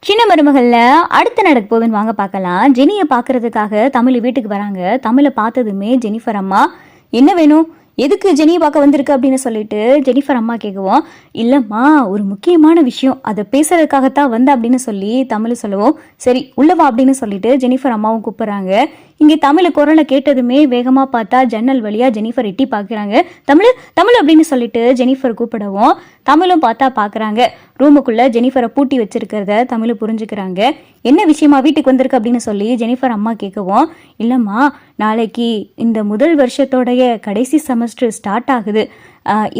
சின்ன மருமகள்ல அடுத்து நடக்க போகுதுன்னு வாங்க பார்க்கலாம். ஜெனியை பார்க்கறதுக்காக தமிழ் வீட்டுக்கு வராங்க. தமிழை பார்த்ததுமே ஜெனிஃபர் அம்மா என்ன வேணும்? எதுக்கு ஜெனியை பார்க்க வந்திருக்கு அப்படின்னு சொல்லிட்டு ஜெனிஃபர் அம்மா கேட்குவோம் இல்லைம்மா ஒரு முக்கியமான விஷயம். அதை பேசுறதுக்காகத்தான் வந்த அப்படின்னு சொல்லி தமிழ் சொல்லுவோம். சரி உள்ளவா அப்படின்னு சொல்லிட்டு ஜெனிஃபர் அம்மாவும் கூப்பிட்றாங்க. இங்கே தமிழ் குரலை கேட்டதுமே வேகமாக பார்த்தா ஜன்னல் வழியாக ஜெனிஃபர் எட்டி பார்க்குறாங்க. தமிழ் தமிழ் அப்படின்னு சொல்லிட்டு ஜெனிஃபர் கூப்பிடவும் தமிழும் பார்த்தா பார்க்குறாங்க. ரூமுக்குள்ளே ஜெனிஃபரை பூட்டி வச்சிருக்கிறத தமிழ் புரிஞ்சுக்கிறாங்க. என்ன விஷயமா வீட்டுக்கு வந்திருக்கு அப்படின்னு சொல்லி ஜெனிஃபர் அம்மா கேட்கவும் இல்லைம்மா நாளைக்கு இந்த முதல் வருஷத்தோடைய கடைசி செமஸ்டர் ஸ்டார்ட் ஆகுது.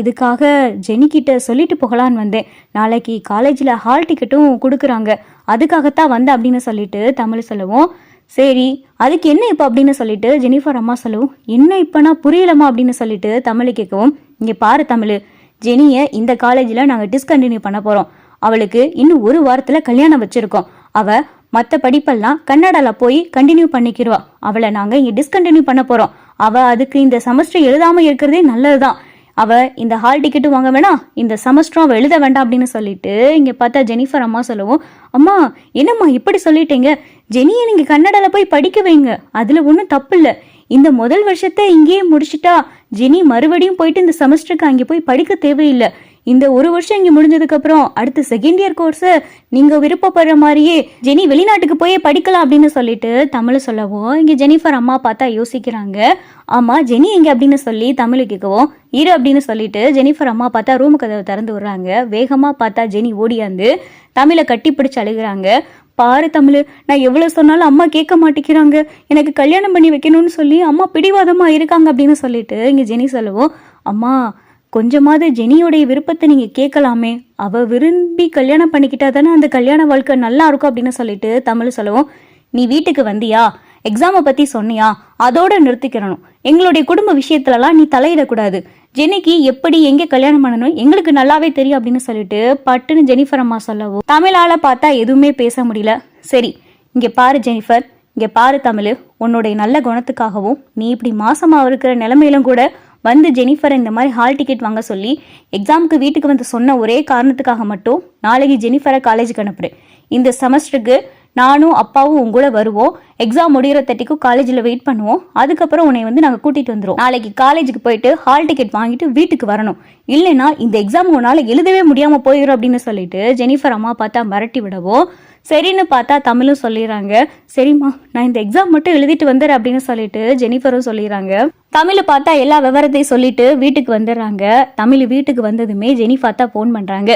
இதுக்காக ஜெனிக்கிட்ட சொல்லிட்டு போகலான்னு வந்தேன். நாளைக்கு காலேஜில் ஹால் டிக்கெட்டும் கொடுக்குறாங்க. அதுக்காகத்தான் வந்தேன் அப்படின்னு சொல்லிட்டு தமிழ் சொல்லவும். சரி அதுக்கு என்ன இப்போ அப்படின்னு சொல்லிட்டு ஜெனிஃபர் அம்மா சொல்லவும். என்ன இப்போனா புரியலம்மா அப்படின்னு சொல்லிட்டு தமிழை கேட்கவும். இங்கே பாரு தமிழ் ஜெனியை இந்த காலேஜில் நாங்கள் டிஸ்கண்டினியூ பண்ண போகிறோம் அவளுக்கு இன்னும் ஒரு வாரத்தில் கல்யாணம் வச்சுருக்கோம். அவள் மற்ற படிப்பெல்லாம் கன்னடாவில் போய் கண்டினியூ பண்ணிக்கிறவா அவளை நாங்கள் இங்கே டிஸ்கண்டினியூ பண்ண போகிறோம் அவள் அதுக்கு இந்த செமஸ்டர் எழுதாமல் இருக்கிறதே நல்லது தான் அவ இந்த ஹால் டிக்கெட்டும் வாங்க வேணாம் இந்த செமஸ்டரும் அவள் எழுத வேண்டாம் அப்படின்னு சொல்லிட்டு இங்கே பார்த்தா ஜெனிஃபர் அம்மா சொல்லவும் அம்மா என்னம்மா இப்படி சொல்லிட்டீங்க? ஜெனியை நீங்கள் கன்னடாவில் போய் படிக்க வைங்க. அதில் ஒன்றும் தப்பு இல்லை இந்த முதல் வருஷத்தை இங்கேயே முடிச்சிட்டா ஜெனி மறுபடியும் போயிட்டு இந்த செமஸ்டருக்கு அங்கே போய் படிக்க தேவையில்லை. இந்த ஒரு வருஷம் இங்கே முடிஞ்சதுக்கப்புறம் அடுத்த செகண்ட் இயர் கோர்ஸு நீங்கள் விருப்பப்படுற மாதிரியே ஜெனி வெளிநாட்டுக்கு போய் படிக்கலாம் அப்படின்னு சொல்லிட்டு தமிழ் சொல்லவும் இங்கே ஜெனிஃபர் அம்மா பார்த்தா யோசிக்கிறாங்க. ஆமாம் ஜெனி எங்கே அப்படின்னு சொல்லி தமிழ் கேட்கவும் இரு அப்படின்னு சொல்லிட்டு ஜெனிஃபர் அம்மா பார்த்தா ரூம் கதவை திறந்து விடுறாங்க. வேகமாக பார்த்தா ஜெனி ஓடியாந்து தமிழை கட்டி பிடிச்சு அழுகிறாங்க. பாரு தமிழ் நான் எவ்வளோ சொன்னாலும் அம்மா கேட்க மாட்டேங்கிறாங்க. எனக்கு கல்யாணம் பண்ணி வைக்கணும்னு சொல்லி அம்மா பிடிவாதமாக இருக்காங்க அப்படின்னு சொல்லிட்டு இங்கே ஜெனி சொல்லுவோம் அம்மா கொஞ்சமாவது ஜெனியோடைய விருப்பத்தை நீங்கள் கேட்கலாமே. அவள் விரும்பி கல்யாணம் பண்ணிக்கிட்டா தானே அந்த கல்யாண வாழ்க்கை நல்லா இருக்கும் அப்படின்னு சொல்லிட்டு தமிழ் சொல்லுவோம். நீ வீட்டுக்கு வந்தியா? எக்ஸாமை பற்றி சொன்னியா? அதோட நிறுத்திக்கிறணும். எங்களுடைய குடும்ப விஷயத்துலலாம் நீ தலையிடக்கூடாது. ஜெனிக்கு எப்படி எங்கே கல்யாணம் பண்ணணும்? எங்களுக்கு நல்லாவே தெரியும் அப்படின்னு சொல்லிட்டு பட்டுன்னு ஜெனிஃபர் அம்மா சொல்லவும். தமிழால பார்த்தா எதுவுமே பேச முடியல. சரி இங்கே பாரு ஜெனிஃபர். இங்கே பாரு தமிழ். உன்னுடைய நல்ல குணத்துக்காகவும் நீ இப்படி மாசமாக இருக்கிற நிலைமையிலும் கூட வந்து ஜெனிஃபர் இந்த மாதிரி ஹால் டிக்கெட் வாங்க சொல்லி எக்ஸாமுக்கு வீட்டுக்கு வந்து சொன்ன ஒரே காரணத்துக்காக மட்டும் நாளைக்கு ஜெனிஃபரை காலேஜுக்கு அனுப்புறேன் இந்த செமஸ்டருக்கு நானும் அப்பாவும் உங்கூட வருவோம். எக்ஸாம் முடிகிற தட்டிக்கும் காலேஜில் வெயிட் பண்ணுவோம். அதுக்கப்புறம் உன்னை வந்து நாங்கள் கூட்டிகிட்டு வந்துடுவோம் நாளைக்கு காலேஜுக்கு போயிட்டு ஹால் டிக்கெட் வாங்கிட்டு வீட்டுக்கு வரணும். இல்லைன்னா இந்த எக்ஸாம் உன்னால் எழுதவே முடியாமல் போயிடும் அப்படின்னு சொல்லிட்டு ஜெனிஃபர் அம்மா பார்த்தா மிரட்டி விடவும் சரின்னு பார்த்தா தமிழும் சொல்லிடுறாங்க. சரிம்மா நான் இந்த எக்ஸாம் மட்டும் எழுதிட்டு வந்துடுறேன் அப்படின்னு சொல்லிட்டு ஜெனிஃபரும் சொல்லிடுறாங்க. தமிழை பார்த்தா எல்லா விவரத்தையும் சொல்லிட்டு வீட்டுக்கு வந்துடுறாங்க. தமிழ் வீட்டுக்கு வந்ததுமே ஜெனிஃபா தான் ஃபோன் பண்ணுறாங்க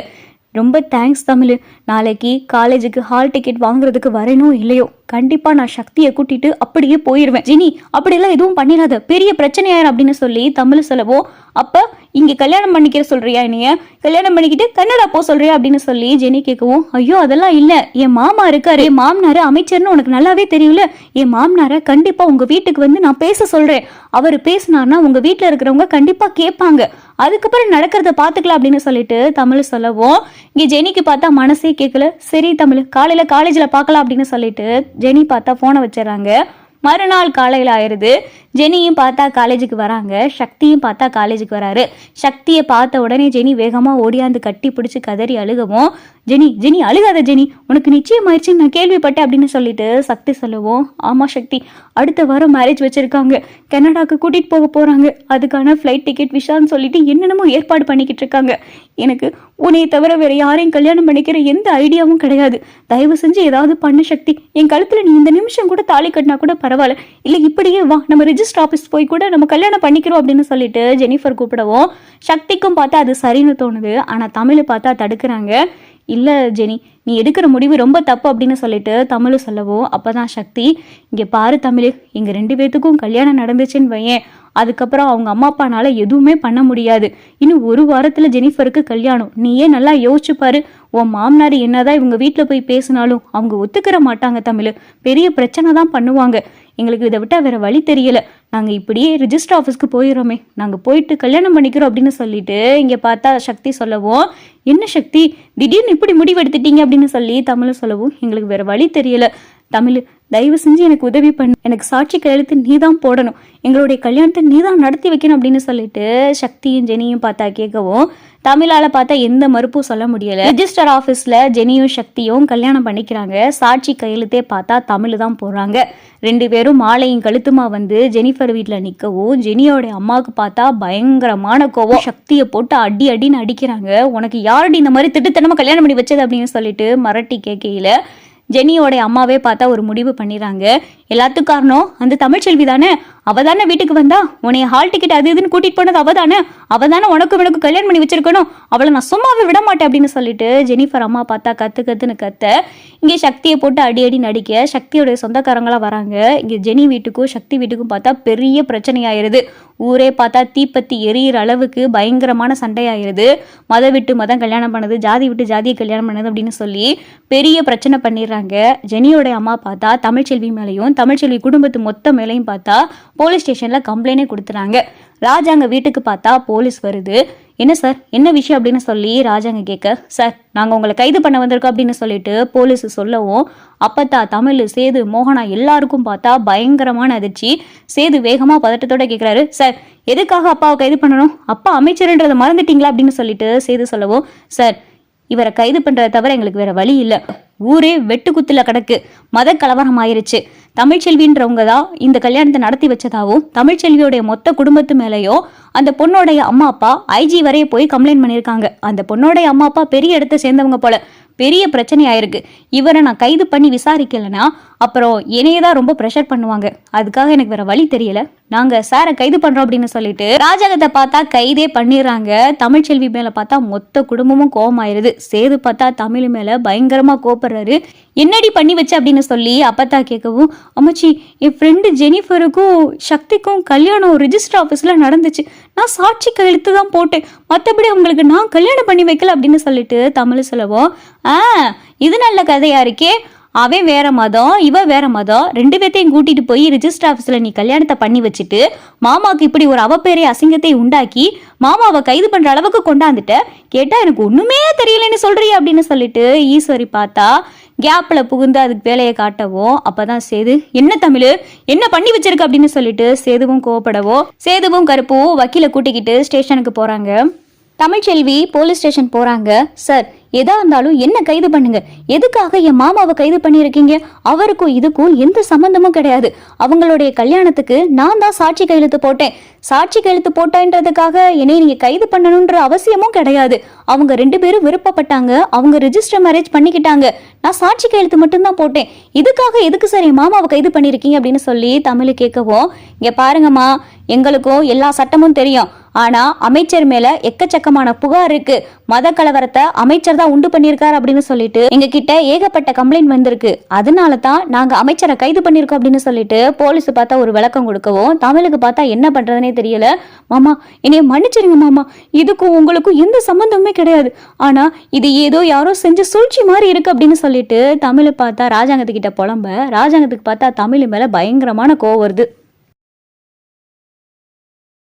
ரொம்ப தேங்க்ஸ் தமிழ். நாளைக்கு காலேஜுக்கு ஹால் டிக்கெட் வாங்குறதுக்கு வரணும் இல்லையோ? கண்டிப்பாக நான் சக்தியை கூட்டிட்டு அப்படியே போயிடுவேன் ஜெனி அப்படியெல்லாம் எதுவும் பண்ணிடாத. பெரிய பிரச்சனையாயிரும் அப்படின்னு சொல்லி தமிழ் சொல்லவோ அப்போ இங்கே கல்யாணம் பண்ணிக்கிற சொல்றியா என்னைய? கல்யாணம் பண்ணிக்கிட்டு கன்னடா போ சொல்றியா அப்படின்னு சொல்லி ஜெனி கேட்கவும் ஐயோ அதெல்லாம் இல்லை. என் மாமா இருக்காரு. என் மாமனார் அமைச்சர்னு உனக்கு நல்லாவே தெரியும்ல. என் மாமனாரை கண்டிப்பாக உங்கள் வீட்டுக்கு வந்து நான் பேச சொல்கிறேன் அவர் பேசினார்னா உங்கள் வீட்டில் இருக்கிறவங்க கண்டிப்பாக கேட்பாங்க. அதுக்கப்புறம் நடக்கிறத பார்த்துக்கலாம் அப்படின்னு சொல்லிட்டு தமிழ் சொல்லவும் இங்கே ஜெனிக்கு பார்த்தா மனசே கேட்கல சரி தமிழ் காலையில் காலேஜில் பார்க்கலாம் அப்படின்னு சொல்லிட்டு ஜெனி பார்த்தா ஃபோனை வச்சிடறாங்க. மறுநாள் காலையில் ஆயிடுது ஜெனியும் பார்த்தா காலேஜுக்கு வராங்க. சக்தியும் பார்த்தா காலேஜுக்கு வராரு. சக்தியை பார்த்த உடனே ஜெனி வேகமாக ஓடியாந்து கட்டி பிடிச்சி கதறி அழுகவும். ஜெனி ஜெனி அழுகாத ஜெனி. உனக்கு நிச்சயம் ஆயிடுச்சுன்னு நான் கேள்விப்பட்டேன் அப்படின்னு சொல்லிட்டு சக்தி சொல்லுவோம். ஆமாம் சக்தி. அடுத்த வாரம் மேரேஜ் வச்சுருக்காங்க. கனடாக்கு கூட்டிகிட்டு போக போகிறாங்க அதுக்கான ஃப்ளைட் டிக்கெட் விஷான்னு சொல்லிட்டு என்னென்னமோ ஏற்பாடு பண்ணிக்கிட்டு இருக்காங்க. எனக்கு உன்னை தவிர வேற யாரையும் கல்யாணம் பண்ணிக்கிற எந்த ஐடியாவும் கிடையாது. தயவு செஞ்சு ஏதாவது பண்ண சக்தி. என் கழுத்தில் நீ இந்த நிமிஷம் கூட தாலி கட்டினா கூட பரவாயில்ல. இல்லை இப்படியே வா. நம்ம ரிஜிஸ்டர் ஆஃபீஸ் போய் கூட நம்ம கல்யாணம் பண்ணிக்கிறோம் அப்படின்னு சொல்லிட்டு ஜெனிஃபர் கூப்பிடவும் சக்திக்கும் பார்த்தா அது சரின்னு தோணுது. ஆனால் தமிழை பார்த்தா தடுக்கிறாங்க. இல்லை ஜெனி நீ எடுக்கிற முடிவு ரொம்ப தப்பு அப்படின்னு சொல்லிட்டு தமிழ் சொல்லவும் அப்போ தான் சக்தி இங்கே பாரு தமிழ் எங்கள் ரெண்டு பேர்த்துக்கும் கல்யாணம் நடந்துச்சுன்னு வையேன். அதுக்கப்புறம் அவங்க அம்மா அப்பானால எதுவுமே பண்ண முடியாது. இன்னும் ஒரு வாரத்தில் ஜெனிஃபருக்கு கல்யாணம். நீயே நல்லா யோசிச்சு பாரு. உன் மாமனார் என்னதான் இவங்க வீட்டில் போய் பேசினாலும் அவங்க ஒத்துக்கிற மாட்டாங்க தமிழ். பெரிய பிரச்சனை தான் பண்ணுவாங்க. எங்களுக்கு இதை விட்டால் வேற வழி தெரியலை. நாங்கள் இப்படியே ரிஜிஸ்டர் ஆஃபீஸ்க்கு போயிடுறோமே. நாங்கள் போயிட்டு கல்யாணம் பண்ணிக்கிறோம் அப்படின்னு சொல்லிட்டு இங்கே பார்த்தா சக்தி சொல்லவும் என்ன சக்தி? திடீர்னு இப்படி முடிவெடுத்துட்டீங்க? அப்படின்னு சொல்லி தமிழ் சொல்லவும் எங்களுக்கு வேற வழி தெரியல. தமிழ் தயவு செஞ்சு எனக்கு உதவி பண்ணு. எனக்கு சாட்சி கையெழுத்து நீ தான் போடணும். எங்களுடைய கல்யாணத்தை நீ தான் நடத்தி வைக்கணும் அப்படின்னு சொல்லிட்டு சக்தியும் ஜெனியும் பார்த்தா கேட்கவும் தமிழால பார்த்தா எந்த மறுப்பும் சொல்ல முடியல. ரெஜிஸ்டர் ஆஃபீஸில் ஜெனியும் சக்தியும் கல்யாணம் பண்ணிக்கிறாங்க. சாட்சி கையெழுத்தே பார்த்தா தமிழ் தான் போடுறாங்க. ரெண்டு பேரும் மாலையும் கழுத்துமா வந்து ஜெனிஃபர் வீட்டில் நிற்கவும் ஜெனியோட அம்மாவுக்கு பார்த்தா பயங்கரமான கோவம். சக்தியை போட்டு அடி அடின்னு அடிக்கிறாங்க. உனக்கு யாரடி இந்த மாதிரி திட்டுத்தனமா கல்யாணம் பண்ணி வச்சது அப்படின்னு சொல்லிட்டு மரட்டி கேட்கையில ஜெனியோட அம்மாவே பார்த்தா ஒரு முடிவு பண்ணிடுறாங்க. எல்லாத்துக்கும் காரணம் அந்த தமிழ்ச்செல்வி தானே? அவ தானே வீட்டுக்கு வந்தா? உன்னைய ஹால் டிக்கெட் அது இதுன்னு கூட்டிட்டு போனது அவ தானே அவ தானே உனக்கு உனக்கு கல்யாணம் பண்ணி வச்சிருக்கணும். அவளை நான் சும்மாவே விட மாட்டேன் அப்படின்னு சொல்லிட்டு ஜெனிஃபர் அம்மா பார்த்தா கத்து கத்துன்னு கத்த. இங்கே சக்தியை போட்டு அடி அடி நடிக்க சக்தியோடைய சொந்தக்காரங்களாக வராங்க. இங்கே ஜெனி வீட்டுக்கும் சக்தி வீட்டுக்கும் பார்த்தா பெரிய பிரச்சனையாயிருது. ஊரே பார்த்தா தீப்பத்தி எரியிற அளவுக்கு பயங்கரமான சண்டையாயிருது. மத விட்டு மதம் கல்யாணம் பண்ணது ஜாதி விட்டு ஜாதியை கல்யாணம் பண்ணது அப்படின்னு சொல்லி பெரிய பிரச்சனை பண்ணிடுறாங்க. ஜெனியோடைய அம்மா பார்த்தா தமிழ்ச்செல்வி மேலேயும் தமிழ்ச்செல்வி குடும்பத்து மொத்த மேலேயும் பார்த்தா போலீஸ் ஸ்டேஷனில் கம்ப்ளைண்டே கொடுத்துறாங்க. ராஜாங்க வீட்டுக்கு பார்த்தா போலீஸ் வருது. என்ன சார்? என்ன விஷயம் அப்படின்னு சொல்லி ராஜாங்க கேட்க சார் நாங்கள் உங்களை கைது பண்ண வந்திருக்கோம் அப்படின்னு சொல்லிட்டு போலீஸ் சொல்லவும் அப்பத்தா தமிழ் சேது மோகனா எல்லாருக்கும் பார்த்தா பயங்கரமான அதிர்ச்சி. சேது வேகமாக பதட்டத்தோட கேட்குறாரு சார் எதுக்காக அப்பாவை கைது பண்ணணும்? அப்பா அமைச்சருன்றதை மறந்துட்டீங்களா? அப்படின்னு சொல்லிட்டு சேது சொல்லவும் சார் இவரை கைது பண்ணுறத தவிர எங்களுக்கு வேற வழி இல்லை. ஊரே வெட்டுக்குத்துல கிடக்கு. மத கலவரம் ஆயிருச்சு தமிழ்ச்செல்வின்றவங்க தான் இந்த கல்யாணத்தை நடத்தி வச்சதாகவும் தமிழ்ச்செல்வியோடைய மொத்த குடும்பத்து மேலேயும் அந்த பொண்ணோடைய அம்மா அப்பா ஐஜி வரைய போய் கம்ப்ளைண்ட் பண்ணியிருக்காங்க. அந்த பொண்ணோடைய அம்மா அப்பா பெரிய இடத்த சேர்ந்தவங்க போல பெரிய பிரச்சனை ஆயிருக்கு இவரை நான் கைது பண்ணி விசாரிக்கலைன்னா அப்புறம் என்னையே தான் ரொம்ப ப்ரெஷர் பண்ணுவாங்க. அதுக்காக எனக்கு வேற வழி தெரியல. நாங்க சாரை கைது பண்றோம் அப்படின்னு சொல்லிட்டு ராஜகத்தை பார்த்தா கைதே பண்ணிடுறாங்க. தமிழ்ச்செல்வி மேல பார்த்தா மொத்த குடும்பமும் கோவமாயிருது. சேது பார்த்தா தமிழ் மேல பயங்கரமா கோப்படுறாரு என்னடி பண்ணி வச்ச அப்படின்னு சொல்லி அப்பத்தா கேட்கவும் அம்மாச்சி என் ஃப்ரெண்டு ஜெனிஃபருக்கும் சக்திக்கும் கல்யாணம் ரிஜிஸ்டர் ஆஃபீஸில் நடந்துச்சு. நான் சாட்சி கையெழுத்து தான் போட்டேன். மற்றபடி அவங்களுக்கு நான் கல்யாணம் பண்ணி வைக்கல அப்படின்னு சொல்லிட்டு தமிழ் சொல்லவும் ஆ இது நல்ல கதையா இருக்கே. அவன் வேற மதம் இவ வேற மதம். ரெண்டு பேர்த்தையும் கூட்டிட்டு போய் ரிஜிஸ்டர் ஆஃபீஸில் நீ கல்யாணத்தை பண்ணி வச்சுட்டு மாமாவுக்கு இப்படி ஒரு அவப்பேரை அசிங்கத்தை உண்டாக்கி மாமாவை கைது பண்ற அளவுக்கு கொண்டாந்துட்ட. கேட்டா எனக்கு ஒண்ணுமே தெரியலன்னு சொல்றியே? அப்படின்னு சொல்லிட்டு ஈஸ்வரி பார்த்தா கேப்ல புகுந்து அதுக்கு வேலையை காட்டவும் அப்பதான் சேது என்ன தமிழ்? என்ன பண்ணி வச்சிருக்க? அப்படின்னு சொல்லிட்டு சேதுவும் கோவப்படவும் சேதுவும் கருப்பும் வக்கீல கூட்டிக்கிட்டு ஸ்டேஷனுக்கு போறாங்க. தமிழ்ச்செல்வி போலீஸ் ஸ்டேஷன் போறாங்க. சார் எதா இருந்தாலும் என்ன கைது பண்ணுங்க. எதுக்காக என் மாமாவை கைது பண்ணியிருக்கீங்க? அவருக்கும் இதுக்கும் எந்த சம்பந்தமும் கிடையாது. அவங்களுடைய கல்யாணத்துக்கு நான் தான் சாட்சி கையெழுத்து போட்டேன். சாட்சி கையெழுத்து போட்டேன்றதுக்காக என்னை நீங்க கைது பண்ணணுன்ற அவசியமும் கிடையாது. அவங்க ரெண்டு பேரும் விருப்பப்பட்டாங்க. அவங்க ரிஜிஸ்டர் மேரேஜ் பண்ணிக்கிட்டாங்க. நான் சாட்சி கையெழுத்து மட்டும்தான் போட்டேன். இதுக்காக எதுக்கு சார் என் மாமாவை கைது பண்ணியிருக்கீங்க அப்படின்னு சொல்லி தமிழ் கேட்கவும் இங்க பாருங்கம்மா எங்களுக்கும் எல்லா சட்டமும் தெரியும். ஆனா அமைச்சர் மேல எக்கச்சக்கமான புகார் இருக்கு. மத கலவரத்தை அமைச்சர் தான் உண்டு பண்ணியிருக்காரு அப்படின்னு சொல்லிட்டு எங்க கிட்ட ஏகப்பட்ட கம்ப்ளைண்ட் வந்திருக்கு. அதனால தான் நாங்க அமைச்சரை கைது பண்ணியிருக்கோம் அப்படின்னு சொல்லிட்டு போலீஸ் பார்த்தா ஒரு விளக்கம் கொடுக்கவும் தமிழுக்கு பார்த்தா என்ன பண்றதுனே தெரியல. மாமா என்னைய மன்னிச்சிருங்க மாமா. இதுக்கும் உங்களுக்கும் எந்த சம்மந்தமுமே கிடையாது. ஆனா இது ஏதோ யாரோ செஞ்ச சூழ்ச்சி மாதிரி இருக்கு அப்படின்னு சொல்லிட்டு தமிழை பார்த்தா ராஜாங்கத்துக்கிட்ட புலம்ப ராஜாங்கத்துக்கு பார்த்தா தமிழ் மேல பயங்கரமான கோவம் வருது.